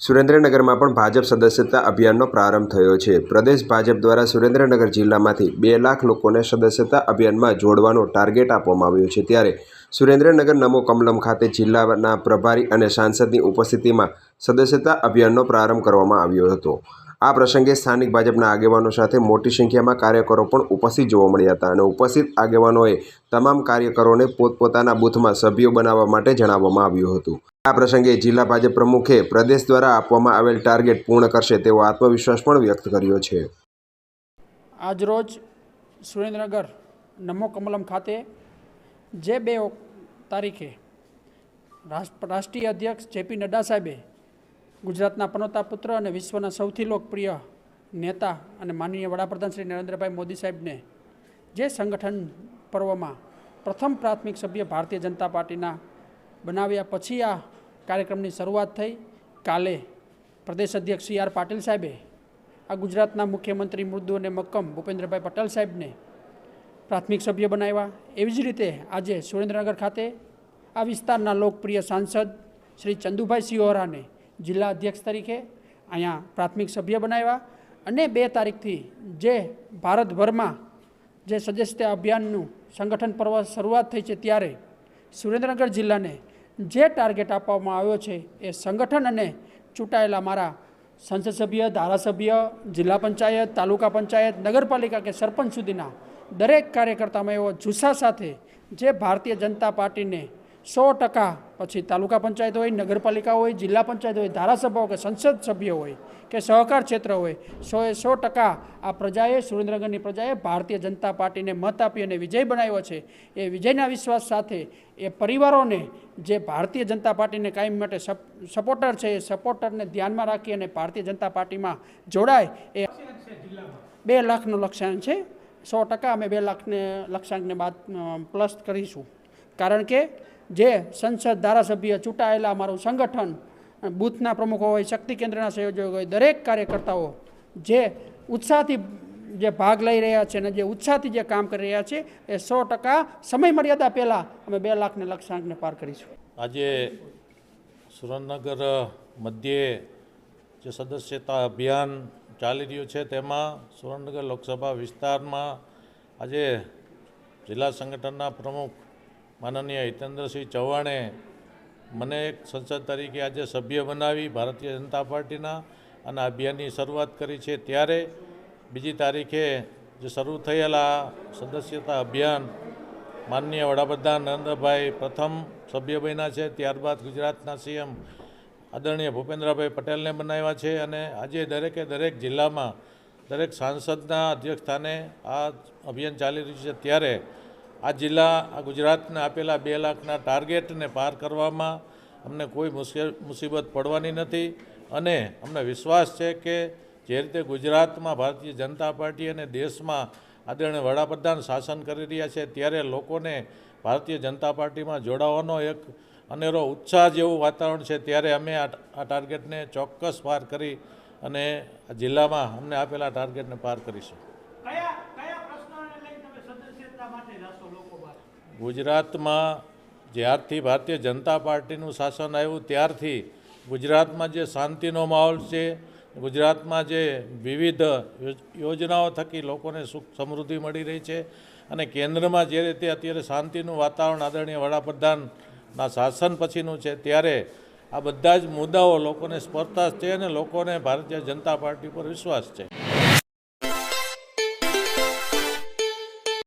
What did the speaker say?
સુરેન્દ્રનગરમાં પણ ભાજપ સદસ્યતા અભિયાનનો પ્રારંભ થયો છે. પ્રદેશ ભાજપ દ્વારા સુરેન્દ્રનગર જિલ્લામાંથી બે લાખ લોકોને સદસ્યતા અભિયાનમાં જોડવાનો ટાર્ગેટ આપવામાં આવ્યો છે. ત્યારે સુરેન્દ્રનગર નમો કમલમ ખાતે જિલ્લાના પ્રભારી અને સાંસદની ઉપસ્થિતિમાં સદસ્યતા અભિયાનનો પ્રારંભ કરવામાં આવ્યો હતો. આ પ્રસંગે સ્થાનિક ભાજપના આગેવાનો સાથે મોટી સંખ્યામાં કાર્યકરો પણ ઉપસ્થિત જોવા મળ્યા હતા અને ઉપસ્થિત આગેવાનોએ તમામ કાર્યકરોને પોતપોતાના બૂથમાં સભ્યો બનાવવા માટે જણાવવામાં આવ્યું હતું. આ પ્રસંગે જિલ્લા ભાજપ પ્રમુખે પ્રદેશ દ્વારા આપવામાં આવેલ ટાર્ગેટ પૂર્ણ કરશે તેવો આત્મવિશ્વાસ પણ વ્યક્ત કર્યો છે. આજરોજ સુરેન્દ્રનગર નમો કમલમ ખાતે જે બે તારીખે રાષ્ટ્રીય અધ્યક્ષ જેપી નડ્ડા સાહેબે ગુજરાતના પનોતા પુત્ર અને વિશ્વના સૌથી લોકપ્રિય નેતા અને માનનીય વડાપ્રધાન શ્રી નરેન્દ્રભાઈ મોદી સાહેબને જે સંગઠન પર્વમાં પ્રથમ પ્રાથમિક સભ્ય ભારતીય જનતા પાર્ટીના બનાવ્યા પછી આ કાર્યક્રમની શરૂઆત થઈ. કાલે પ્રદેશ અધ્યક્ષ સી આર પાટીલ સાહેબે આ ગુજરાતના મુખ્યમંત્રી મૃદુ અને મક્કમ ભૂપેન્દ્રભાઈ પટેલ સાહેબને પ્રાથમિક સભ્ય બનાવ્યા. એવી જ રીતે આજે સુરેન્દ્રનગર ખાતે આ વિસ્તારના લોકપ્રિય સાંસદ શ્રી ચંદુભાઈ સિંહોરાને જિલ્લા અધ્યક્ષ તરીકે અહીંયા પ્રાથમિક સભ્ય બનાવ્યા અને બે તારીખથી જે ભારતભરમાં જે સદસ્યતા અભિયાનનું સંગઠન પર્વ શરૂઆત થઈ છે ત્યારે સુરેન્દ્રનગર જિલ્લાને જે ટાર્ગેટ આપવામાં આવ્યો છે એ સંગઠન અને ચૂંટાયેલા મારા સંસદ સભ્ય, ધારાસભ્ય, જિલ્લા પંચાયત, તાલુકા પંચાયત, નગરપાલિકા કે સરપંચ સુધીના દરેક કાર્યકર્તામાં એવો જુસ્સા સાથે જે ભારતીય જનતા પાર્ટીને સો ટકા. પછી તાલુકા પંચાયત હોય, નગરપાલિકા હોય, જિલ્લા પંચાયત હોય ધારાસભ્ય હોય કે સંસદ સભ્ય હોય કે સહકાર ક્ષેત્ર હોય સોએ સો ટકા આ પ્રજાએ, સુરેન્દ્રનગરની પ્રજાએ ભારતીય જનતા પાર્ટીને મત આપી અને વિજય બનાવ્યો છે. એ વિજયના વિશ્વાસ સાથે એ પરિવારોને જે ભારતીય જનતા પાર્ટીને કાયમ માટે સપ- સપોર્ટર છે, એ સપોર્ટરને ધ્યાનમાં રાખી અને ભારતીય જનતા પાર્ટીમાં જોડાય એ બે લાખનો લક્ષ્યાંક છે. સો ટકા અમે બે લાખને, લક્ષ્યાંકને બાદ પ્લસ કરીશું. કારણ કે જે સંસદ ધારાસભ્ય ચૂંટાયેલા અમારું સંગઠન બૂથના પ્રમુખો હોય, શક્તિ કેન્દ્રના સંયોજકો હોય, દરેક કાર્યકર્તાઓ જે ઉત્સાહથી જે ભાગ લઈ રહ્યા છે અને જે ઉત્સાહથી જે કામ કરી રહ્યા છે, એ સો ટકા સમય મર્યાદા પહેલાં અમે બે લાખને લક્ષ્યાંકને પાર કરીશું. આજે સુરેન્દ્રનગર મધ્યે જે સદસ્યતા અભિયાન ચાલી રહ્યું છે, તેમાં સુરેન્દ્રનગર લોકસભા વિસ્તારમાં આજે જિલ્લા સંગઠનના પ્રમુખ માનનીય હિતેન્દ્રસિંહ ચૌહાણે મને એક સંસદ તરીકે આજે સભ્ય બનાવી ભારતીય જનતા પાર્ટીના અને અભિયાનની શરૂઆત કરી છે. ત્યારે બીજી તારીખે જે શરૂ થયેલા સદસ્યતા અભિયાન માનનીય વડાપ્રધાન નરેન્દ્રભાઈ પ્રથમ સભ્ય બન્યા છે. ત્યારબાદ ગુજરાતના સીએમ આદરણીય ભૂપેન્દ્રભાઈ પટેલને બનાવ્યા છે અને આજે દરેકે દરેક જિલ્લામાં દરેક સાંસદના અધ્યક્ષ સ્થાને આ અભિયાન ચાલી રહ્યું છે. ત્યારે આ જિલ્લા ગુજરાતને આપેલા બે લાખના ટાર્ગેટને પાર કરવામાં અમને કોઈ મુસીબત પડવાની નથી અને અમને વિશ્વાસ છે કે જે રીતે ગુજરાતમાં ભારતીય જનતા પાર્ટી અને દેશમાં આદરણીય વડાપ્રધાન શાસન કરી રહ્યા છે, ત્યારે લોકોને ભારતીય જનતા પાર્ટીમાં જોડાવાનો એક અનેરો ઉત્સાહ જેવું વાતાવરણ છે, ત્યારે અમે આ ટાર્ગેટને ચોક્કસ પાર કરી અને જિલ્લામાં અમને આપેલા ટાર્ગેટને પાર કરીશું. ગુજરાતમાં જ્યારથી ભારતીય જનતા પાર્ટીનું શાસન આવ્યું, ત્યારથી ગુજરાતમાં જે શાંતિનો માહોલ છે, ગુજરાતમાં જે વિવિધ યોજ- યોજનાઓ થકી લોકોને સુખ સમૃદ્ધિ મળી રહી છે અને કેન્દ્રમાં જે રીતે અત્યારે શાંતિનું વાતાવરણ આદરણીય વડાપ્રધાનના શાસન પછીનું છે, ત્યારે આ બધા જ મુદ્દાઓ લોકોને સ્પર્ધા છે અને લોકોને ભારતીય જનતા પાર્ટી પર વિશ્વાસ છે.